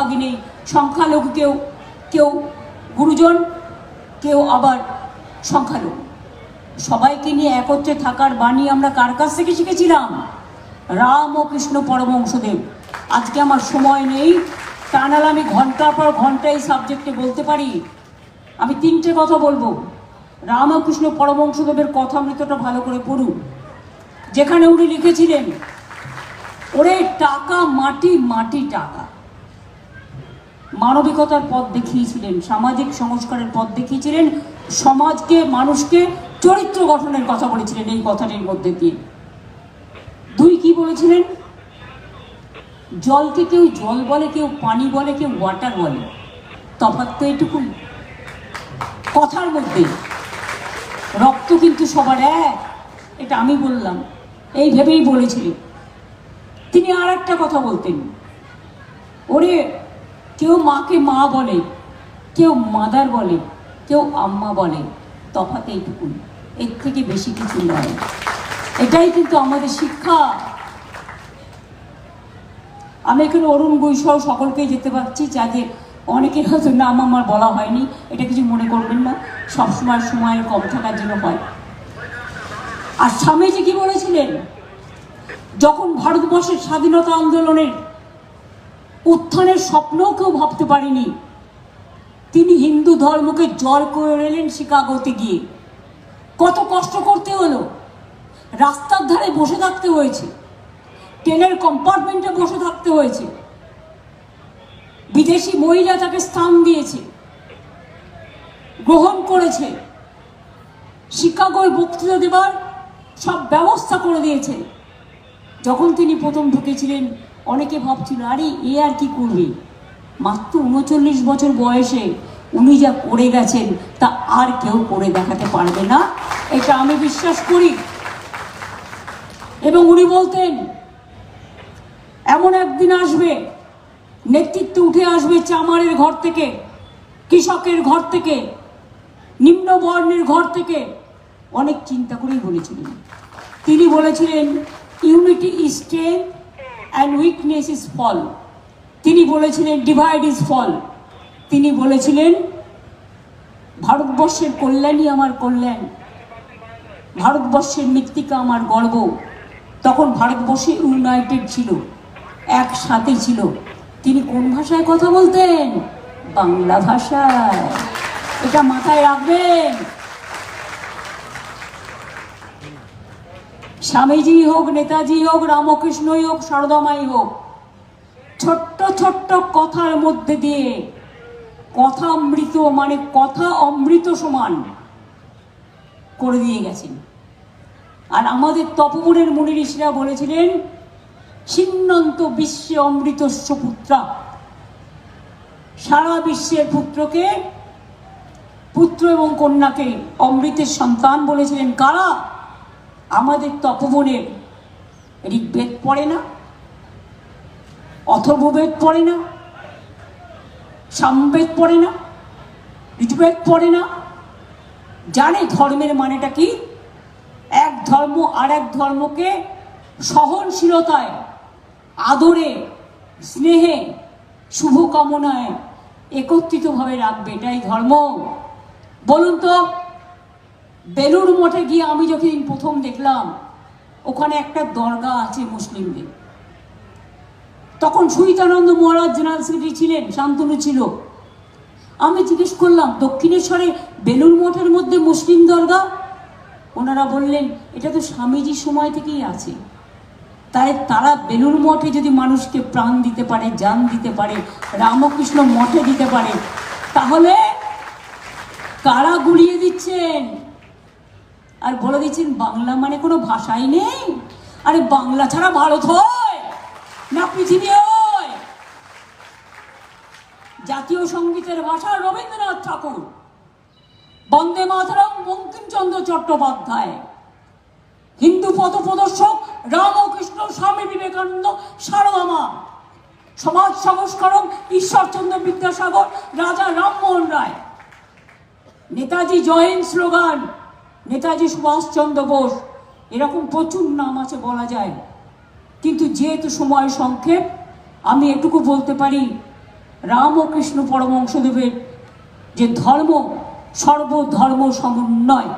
ভাগাভাগি নেই সংখ্যালঘু কেউ কেউ গুরুজন, কেউ আবার সংখ্যালঘু। সবাইকে নিয়ে একত্রে থাকার বাণী আমরা কার কাছ থেকে শিখেছিলাম? রাম ও কৃষ্ণ পরমংশদেব আজকে আমার সময় নেই তা নাহলে আমি ঘণ্টার পর ঘণ্টা এই সাবজেক্টে বলতে পারি। আমি তিনটে কথা বলব। রামকৃষ্ণ পরমংশদেবের কথামৃতটা ভালো করে পড়ুন। যেখানে উনি লিখেছিলেন, ওরে টাকা মাটি মাটি টাকা। মানবিকতার পথ দেখিয়েছিলেন, সামাজিক সংস্কারের পথ দেখিয়েছিলেন, সমাজকে, মানুষকে চরিত্র গঠনের কথা বলেছিলেন এই কথাটির মধ্যে দিয়ে। দুই কি বলেছিলেন? জলকে কেউ জল বলে, কেউ পানি বলে, কেউ ওয়াটার বলে। তফাৎ তো এটুকুই। কথার মধ্যে। রক্ত কিন্তু সবার এক। এটা আমি বললাম। এই ভেবেই বলেছিলেন। তিনি আর একটা কথা বলতেন। ওরে কেউ মাকে মা বলে, কেউ মাদার বলে, কেউ আম্মা বলে, তফাৎ এইটুকুন এর থেকে বেশি কিছু নয়। এটাই কিন্তু আমাদের শিক্ষা। আমি এখানে অরুণ বৈশাও সকলকেই যেতে পারছি যাদের অনেকের হয়তো নাম আমার বলা হয়নি, এটা কিছু মনে করবেন না। সবসময় সময়ের কম থাকার জন্য হয়। আর স্বামীজি কি বলেছিলেন? যখন ভারতবর্ষের স্বাধীনতা আন্দোলনের উত্থানের স্বপ্নও কেউ ভাবতে পারেনি। তিনি হিন্দু ধর্মকে জল করে এলেন শিকাগোতে গিয়ে। কত কষ্ট করতে হলো। রাস্তার ধারে বসে থাকতে হয়েছে। ট্রেনের কম্পার্টমেন্টে বসে থাকতে হয়েছে। বিদেশি মহিলা তাকে স্থান দিয়েছে। গ্রহণ করেছে। শিকাগোয় বক্তৃতা দেবার সব ব্যবস্থা করে দিয়েছে। যখন তিনি প্রথম ঢুকেছিলেন অনেকে ভাবছিল, আরে, এ আর কি করবে? মাত্র উনচল্লিশ বছর বয়সে উনি যা করে গেছেন, তা আর কেউ করে দেখাতে পারবে না। এটা আমি বিশ্বাস করি। এবং উনি বলতেন, এমন একদিন আসবে, নেতৃত্ব উঠে আসবে চামারের ঘর থেকে, কৃষকের ঘর থেকে নিম্ন বর্ণের ঘর থেকে। অনেক চিন্তা করেই বলেছিলেন। তিনি বলেছিলেন unity is strength and weakness is fall তিনি বলেছিলেন ডিভাইড ইজ ফল তিনি বলেছিলেন, ভারতবর্ষের কল্যাণই আমার কল্যাণ। ভারতবর্ষের মৃত্তিকা আমার গর্ব। তখন ভারতবর্ষে ইউনাইটেড ছিল, একসাথে ছিল। তিনি কোন ভাষায় কথা বলতেন? বাংলা ভাষায়। এটা মাথায় রাখবেন। স্বামীজি হোক, নেতাজি হোক, রামকৃষ্ণই হোক সারদামাই হোক, ছোট্ট ছোট্ট কথার মধ্যে দিয়ে কথা অমৃত মানে কথা অমৃত সমান করে দিয়ে গেছেন। আর আমাদের তপবনের মুনি ঋষিরা বলেছিলেন, ছিন্নন্ত বিশ্বে অমৃতস্য পুত্রা। সারা বিশ্বের পুত্রকে, পুত্র এবং কন্যাকে অমৃতের সন্তান বলেছিলেন কারা? আমাদের তপবনের ঋগ্বেদ পড়ে না, অথর্ববেদ পড়ে না, সামবেদ পড়ে না ঋতুবেদ পড়ে না। জানে ধর্মের মানেটা কি? এক ধর্ম আর এক ধর্মকে সহনশীলতায়, আদরে, স্নেহে, শুভকামনায় একত্রিতভাবে রাখবে। এটাই ধর্ম। বলুন তো বেলুর মঠে গিয়ে আমি যখন প্রথম দেখলাম, ওখানে একটা দরগা আছে মুসলিমদের। তখন সুহিতানন্দ মহারাজ জেনারেল সেক্রেটারি ছিলেন, শান্তনু ছিল। আমি জিজ্ঞেস করলাম, দক্ষিণেশ্বরে বেলুর মঠের মধ্যে মুসলিম দরগা? ওনারা বললেন, এটা তো স্বামীজির সময় থেকেই আছে। তাই তারা বেলুর মঠে যদি মানুষকে প্রাণ দিতে পারে, জান দিতে পারে, রামকৃষ্ণ মঠে দিতে পারে, তাহলে কারা গুলিয়ে দিচ্ছেন? আর বলে দিচ্ছেন বাংলা মানে কোনো ভাষাই নেই। আরে বাংলা ছাড়া ভারত হয়, না পৃথিবী জাতীয় সঙ্গীতের ভাষা রবীন্দ্রনাথ ঠাকুর। বন্দে মাতরম, বঙ্কিমচন্দ্র চট্টোপাধ্যায়। হিন্দু পথ প্রদর্শক রামকৃষ্ণ, স্বামী বিবেকানন্দ, সারদামা। সমাজ সংস্করণ, ঈশ্বরচন্দ্র বিদ্যাসাগর, রাজা রামমোহন রায়। Netaji join slogan. নেতাজি সুভাষচন্দ্র বোস, এরকম প্রচুর নাম আছে বলা যায়। কিন্তু যেহেতু সময় সংক্ষেপ, আমি এটুকু বলতে পারি, রাম ও কৃষ্ণ পরমংশদেবের যে ধর্ম, সর্বধর্ম সমন্বয়,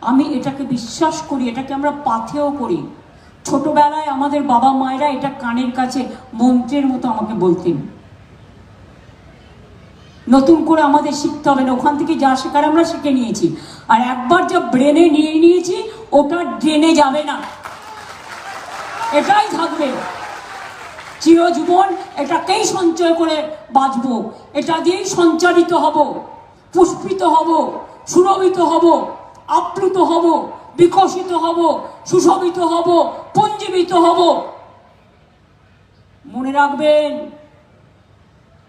আমি এটাকে বিশ্বাস করি, এটাকে আমরা পাথেও করি। ছোটবেলায় আমাদের বাবা মায়েরা এটা কানের কাছে মন্ত্রের মতো আমাকে বলতেন। নতুন করে আমাদের শিখতে হবে না, ওখান থেকে যা শেখার আমরা শিখে নিয়েছি। আর একবার যা ব্রেনে নিয়ে নিয়েছি, ওটা ড্রেনে যাবে না। এটাই থাকবে। চিরজীবন এটাকেই সঞ্চয় করে বাঁচবো। এটা দিয়েই সঞ্চারিত হব, পুষ্পিত হব, সুরভিত হব, আপ্লুত হব, বিকশিত হব, সুশোভিত হব, পঞ্জীবিত হব। মনে রাখবেন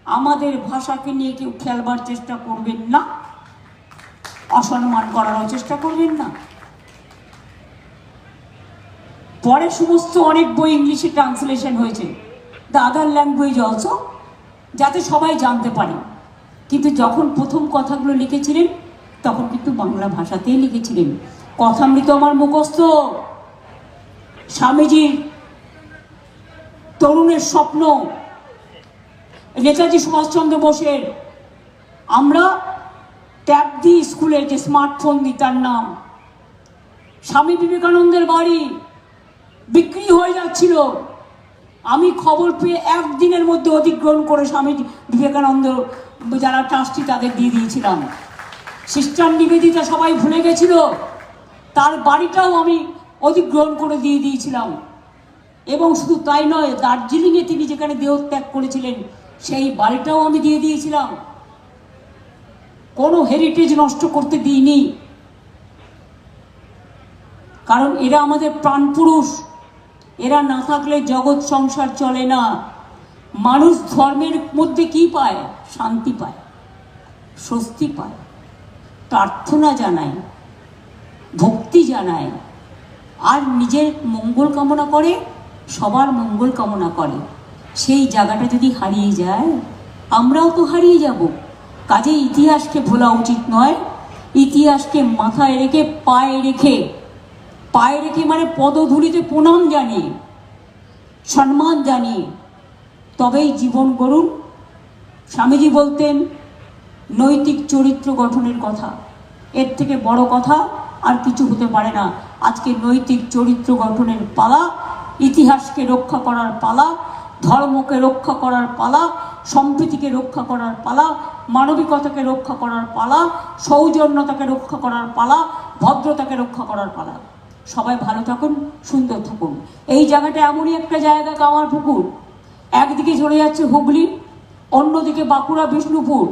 আমাদের ভাষাকে নিয়ে কেউ খেলবার চেষ্টা করবেন না। অসম্মান করারও চেষ্টা করবেন না। পরে সমস্ত অনেক বই ইংলিশে ট্রান্সলেশন হয়েছে। দ্য আদার ল্যাঙ্গুয়েজ অলসো যাতে সবাই জানতে পারে। কিন্তু যখন প্রথম কথাগুলো লিখেছিলেন, তখন কিন্তু বাংলা ভাষাতেই লিখেছিলেন। কথামৃত আমার মুখস্থ। স্বামীজির তরুণের স্বপ্ন। নেতাজি সুভাষচন্দ্র বোসের। আমরা ট্যাব দিই স্কুলের যে স্মার্টফোন দিই তার নাম। স্বামী বিবেকানন্দের বাড়ি বিক্রি হয়ে যাচ্ছিল। আমি খবর পেয়ে একদিনের মধ্যে অধিগ্রহণ করে স্বামী বিবেকানন্দ যারা ট্রাস্টি, তাদের দিয়ে দিয়েছিলাম। সিস্টার নিবেদিতা সবাই ভুলে গেছিল। তার বাড়িটাও আমি অধিগ্রহণ করে দিয়ে দিয়েছিলাম। এবং শুধু তাই নয়, দার্জিলিংয়ে তিনি যেখানে দেহত্যাগ করেছিলেন সেই বাড়িটাও আমি দিয়ে দিয়েছিলাম। কোনো হেরিটেজ নষ্ট করতে দিইনি। কারণ এরা আমাদের প্রাণপুরুষ এরা না থাকলে জগৎ সংসার চলে না। মানুষ ধর্মের মধ্যে কি পায়? শান্তি পায়, স্বস্তি পায়, প্রার্থনা জানায়, ভক্তি জানায়। আর নিজের মঙ্গল কামনা করে, সবার মঙ্গল কামনা করে। সেই জায়গাটা যদি হারিয়ে যায়, আমরাও তো হারিয়ে যাব। কাজে ইতিহাসকে ভোলা উচিত নয়, ইতিহাসকে মাথায় রেখে, পায়ে রেখে। পায়ে রেখে মানে পদধূলিতে প্রণাম জানিয়ে, সম্মান জানিয়ে। তবেই জীবন গড়ুন। স্বামীজি বলতেন, নৈতিক চরিত্র গঠনের কথা। এর থেকে বড় কথা আর কিছু হতে পারে না। আজকে নৈতিক চরিত্র গঠনের পালা, ইতিহাসকে রক্ষা করার পালা ধর্মকে রক্ষা করার পালা, সম্প্রীতিকে রক্ষা করার পালা, মানবিকতাকে রক্ষা করার পালা, সৌজন্যতাকে রক্ষা করার পালা, ভদ্রতাকে রক্ষা করার পালা। সবাই ভালো থাকুন, সুন্দর থাকুন। এই জায়গাটা এমনই একটা জায়গা কামার পুকুর। একদিকে চলে যাচ্ছে হুগলি, অন্যদিকে বাঁকুড়া, বিষ্ণুপুর,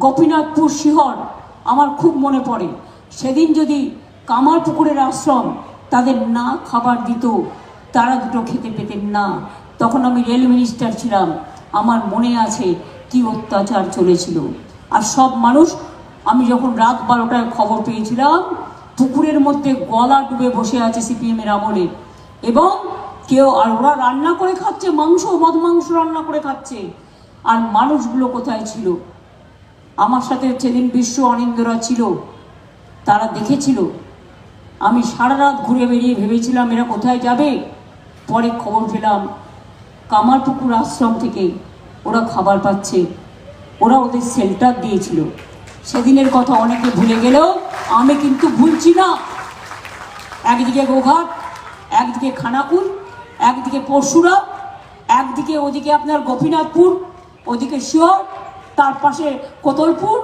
গোপীনাথপুর, শিহর। আমার খুব মনে পড়ে, সেদিন যদি কামার পুকুরের আশ্রম তাদের না খাবার দিত, তারা দুটো খেতে পেতেন না। তখন আমি রেল মিনিস্টার ছিলাম। আমার মনে আছে কি অত্যাচার চলেছিল। আর সব মানুষ, আমি যখন রাত বারোটায় খবর পেয়েছিলাম, পুকুরের মধ্যে গলা ডুবে বসে আছে সিপিএমের আমলে। এবং কেউ, আর ওরা রান্না করে খাচ্ছে, মাংস মদ মাংস রান্না করে খাচ্ছে। আর মানুষগুলো কোথায় ছিল? আমার সাথে সেদিন বিশ্ব অনিন্দরা ছিল। তারা দেখেছিল। আমি সারা রাত ঘুরে বেরিয়ে ভেবেছিলাম এরা কোথায় যাবে। পরে খবর পেলাম কামারপুকুর আশ্রম থেকে ওরা খাবার পাচ্ছে। ওরা ওদের শেল্টার দিয়েছিল। সেদিনের কথা অনেকে ভুলে গেলেও আমি কিন্তু ভুলছি না। একদিকে গোঘাট, একদিকে খানাকুল, একদিকে পরশুরা, একদিকে ওদিকে আপনার গোপীনাথপুর, ওদিকে শিওর, তার পাশে কোতলপুর,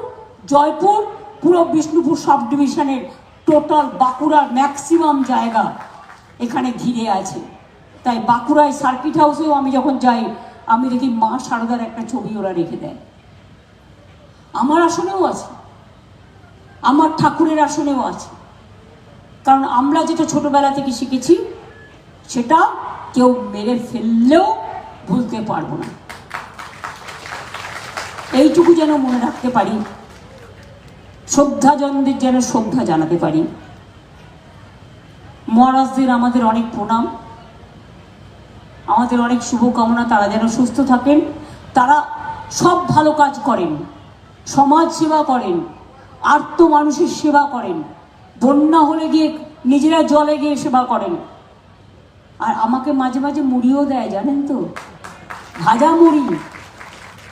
জয়পুর, পুরো বিষ্ণুপুর সাব ডিভিশনের টোটাল বাঁকুড়ার ম্যাক্সিমাম জায়গা এখানে ঘিরে আছে। তাই বাঁকুড়ায় সার্কিট হাউসেও আমি যখন যাই, আমি দেখি মা সারদার একটা ছবি ওরা রেখে দেয়। আমার আসনেও আছে। আমার ঠাকুরের আসনেও আছে। কারণ আমরা যেটা ছোটবেলা থেকে শিখেছি, সেটা কেউ মেরে ফেললেও ভুলতে পারব না। এইটুকু যেন মনে রাখতে পারি। শ্রদ্ধাজনদের যেন শ্রদ্ধা জানাতে পারি। মহারাজদের আমাদের অনেক প্রণাম। আমাদের অনেক শুভকামনা, তারা যেন সুস্থ থাকেন, তারা সব ভালো কাজ করেন, সমাজ সেবা করেন আর্ত মানুষের সেবা করেন, বন্যা হলে গিয়ে নিজেরা জলে গিয়ে সেবা করেন। আর আমাকে মাঝে মাঝে মুড়িও দেয়, জানেন তো? ভাজা মুড়ি,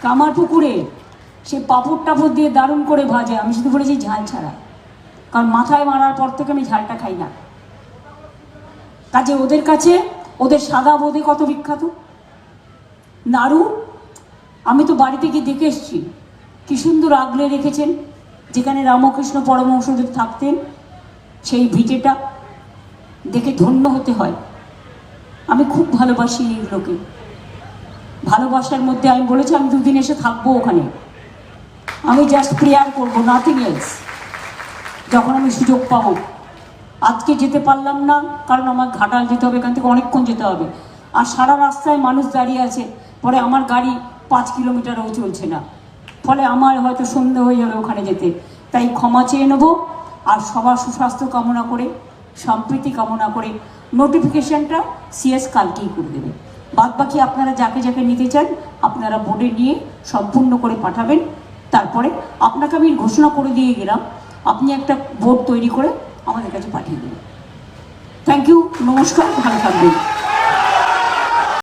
কামার পুকুরে, সে পাপড় টাপড় দিয়ে দারুণ করে ভাজে, আমি শুধু বলেছি ঝাল ছাড়া। কারণ মাথায় মারার পর থেকে আমি ঝালটা খাই না। কাজে ওদের কাছে ওদের সাদা বোধে কত বিখ্যাত? নাড়ু আমি তো বাড়িতে গিয়ে দেখে এসেছি। কি সুন্দর আগলে রেখেছেন, যেখানে রামকৃষ্ণ পরমহংসদেব থাকতেন, সেই ভিটেটা দেখে ধন্য হতে হয়। আমি খুব ভালোবাসি এইগুলোকে ভালোবাসার মধ্যে আমি বলেছি, আমি দুদিন এসে থাকব ওখানে। আমি জাস্ট প্রেয়ার করব নাথিং এলস যখন আমি সুযোগ পাবো। আজকে যেতে পারলাম না, কারণ আমার ঘাটাল যেতে হবে, এখান থেকে অনেকক্ষণ যেতে হবে। আর সারা রাস্তায় মানুষ দাঁড়িয়ে আছে পরে আমার গাড়ি পাঁচ কিলোমিটারও চলছে না। ফলে আমার হয়তো সন্ধে হয়ে যাবে ওখানে যেতে। তাই ক্ষমা চেয়ে নেব, আর সবার সুস্বাস্থ্য কামনা করে, সম্প্রীতি কামনা করে নোটিফিকেশনটা সিএস কালকেই করে দেবে। বাদ বাকি আপনারা যাকে যাকে নিতে চান, আপনারা বোর্ডে নিয়ে সম্পূর্ণ করে পাঠাবেন। তারপরে আপনাকে আমি ঘোষণা করে দিয়ে গেলাম, আপনি একটা বোর্ড তৈরি করে আমাদের কাছে পাঠিয়ে দেবেন থ্যাংক ইউ নমস্কার ভালো থাকবেন।